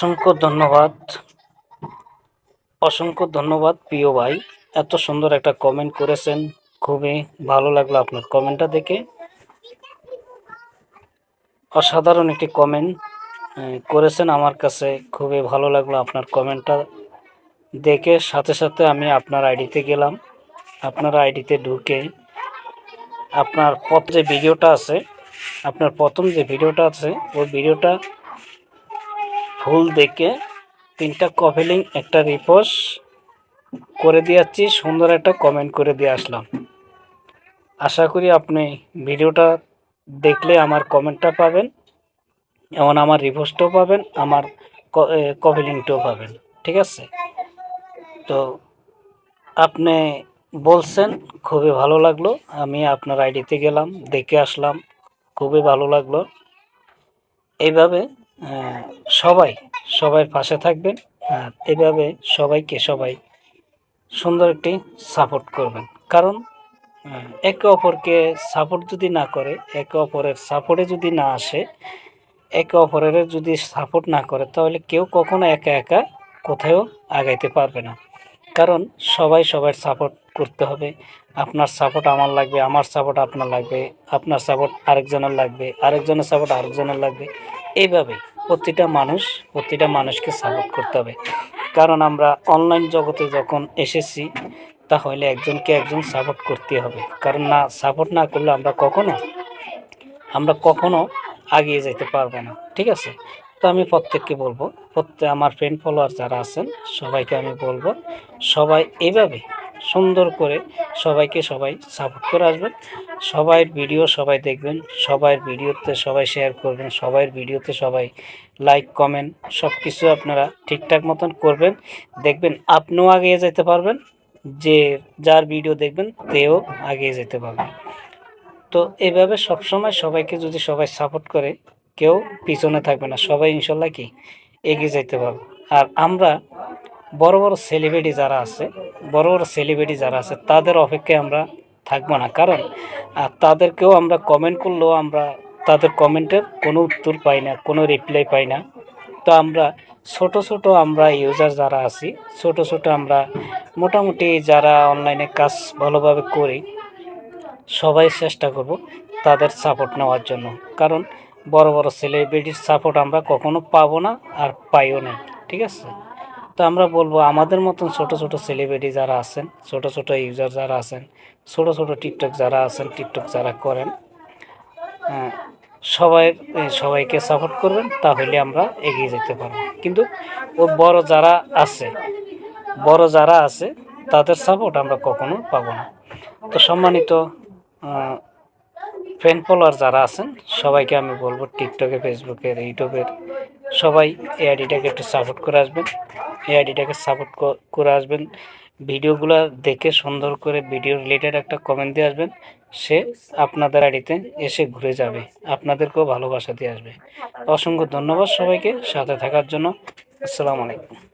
অসংখ্য ধন্যবাদ। অসংখ্য ধন্যবাদ, প্রিয় ভাই। এত সুন্দর একটা কমেন্ট করেছেন। খুবই ভালো লাগল আপনার কমেন্টটা দেখে। অসাধারণ একটি কমেন্ট করেছেন আমার কাছে। খুবই ভালো লাগল আপনার কমেন্টটা দেখে। সাথে সাথে আমি আপনার আইডিতে গেলাম। আপনার আইডিতে ঢুকে আপনার প্রথম যে ভিডিওটা আছে, আপনার প্রথম যে ভিডিওটা আছে, ওই ভিডিওটা ফুল দেখে তিনটা লিঙ্ক একটা রিপোস্ট করে দিয়েছি, সুন্দর একটা কমেন্ট করে দিয়ে আসলাম। আশা করি আপনি ভিডিওটা দেখলে আমার কমেন্টটা পাবেন এমন আমার রিপোস্টও পাবেন, আমার কপি লিঙ্কটাও পাবেন, ঠিক আছে? তো আপনি বলছেন, খুবই ভালো লাগল, আমি আপনার আইডিতে গেলাম, দেখে আসলাম, খুবই ভালো লাগল। এইভাবে সবাই সবাই পাশে থাকবেন আর এভাবে সবাইকে সবাই সুন্দর একটি সাপোর্ট করবেন। কারণ একে অপরকে সাপোর্ট যদি না করে, একে অপরের সাপোর্টে যদি না আসে, একে অপরের যদি সাপোর্ট না করে, তাহলে কেউ কখনো একা একা কোথাও আগাইতে পারবে না। কারণ, সবাই সবার সাপোর্ট করতে হবে। আপনার সাপোর্ট আমার লাগবে, আমার সাপোর্ট আপনার লাগবে, আপনার সাপোর্ট আরেকজনের লাগবে, আরেকজনের সাপোর্ট আরেকজনের লাগবে। এইভাবে প্রতিটা মানুষ, প্রতিটা মানুষকে সাপোর্ট করতে হবে। কারণ আমরা অনলাইন জগতে যখন এসেছি, তাহলে একজনকে একজন সাপোর্ট করতে হবে। কারণ না সাপোর্ট না করলে আমরা কখনো আমরা কখনো এগিয়ে যেতে পারব না। ঠিক আছে? তো আমি প্রত্যেককে বলব, প্রত্যেক আমার ফ্রেন্ড ফলোয়ার যারা আছেন, সবাইকে আমি বলব, সবাই এভাবে সুন্দর করে সবাইকে সবাই সাপোর্ট করে আসবেন। সবাই ভিডিও সবাই দেখবেন, সবাই ভিডিওতে সবাই শেয়ার করবেন, সবাই ভিডিওতে সবাই লাইক কমেন্ট সব কিছু আপনারা ঠিকঠাক মতন করবেন। দেখবেন আপনিও এগিয়ে যেতে পারবেন, যে যার ভিডিও দেখবেন তেও এগিয়ে যেতে পারবে। তো এইভাবে সবসময় সবাইকে যদি সবাই সাপোর্ট করে, কেউ পিছনে থাকবে না, সবাই ইনশাল্লাহ কি? এগিয়ে যেতে পারবে। আর আমরা বড় বড় সেলিব্রিটি যারা আছে, বড় বড় সেলিব্রিটি যারা আছে, তাদের অপেক্ষায় আমরা থাকব না। কারণ তাদেরকেও আমরা কমেন্ট করলেও আমরা তাদের কমেন্টের কোনো উত্তর পাই না, কোনো রিপ্লাই পাই না। তো আমরা ছোট ছোট আমরা ইউজার যারা আছি, ছোট ছোট আমরা মোটামুটি যারা অনলাইনে কাজ ভালোভাবে করি, সবাই চেষ্টা করব তাদের সাপোর্ট নেওয়ার জন্য। কারণ, বড় বড় সেলিব্রিটির সাপোর্ট আমরা কখনো পাবো না আর পাইও না, ঠিক আছে? তো আমরা বলব আমাদের মতন ছোট ছোট সেলিব্রিটি যারা আছেন ছোট ছোট ইউজার যারা আছেন ছোট ছোট টিকটক যারা আছেন টিকটক যারা করেন হ্যাঁ, সবাই সবাইকে সাপোর্ট করবেন তাহলে আমরা এগিয়ে যেতে পারব। কিন্তু ও বড় যারা আছে বড় যারা আছে তাদের সাপোর্ট আমরা কখনো পাবো না। তো সম্মানিত ফ্রেন্ড ফলোয়ার যারা আছেন সবাইকে আমি বলব টিকটকে ফেসবুকের ইউটিউবের সবাই এই আইডিটাকে একটু সাপোর্ট করে আসবেন। এই আইডিটাকে সাপোর্ট করে আসবেন। ভিডিওগুলো দেখে সুন্দর করে ভিডিও রিলেটেড একটা কমেন্ট দিয়ে আসবেন। সে আপনাদের আইডিতে এসে ঘুরে যাবে। আপনাদেরকেও ভালোবাসা দিয়ে আসবে। অসংখ্য ধন্যবাদ সবাইকে সাথে থাকার জন্য। আসসালামু আলাইকুম।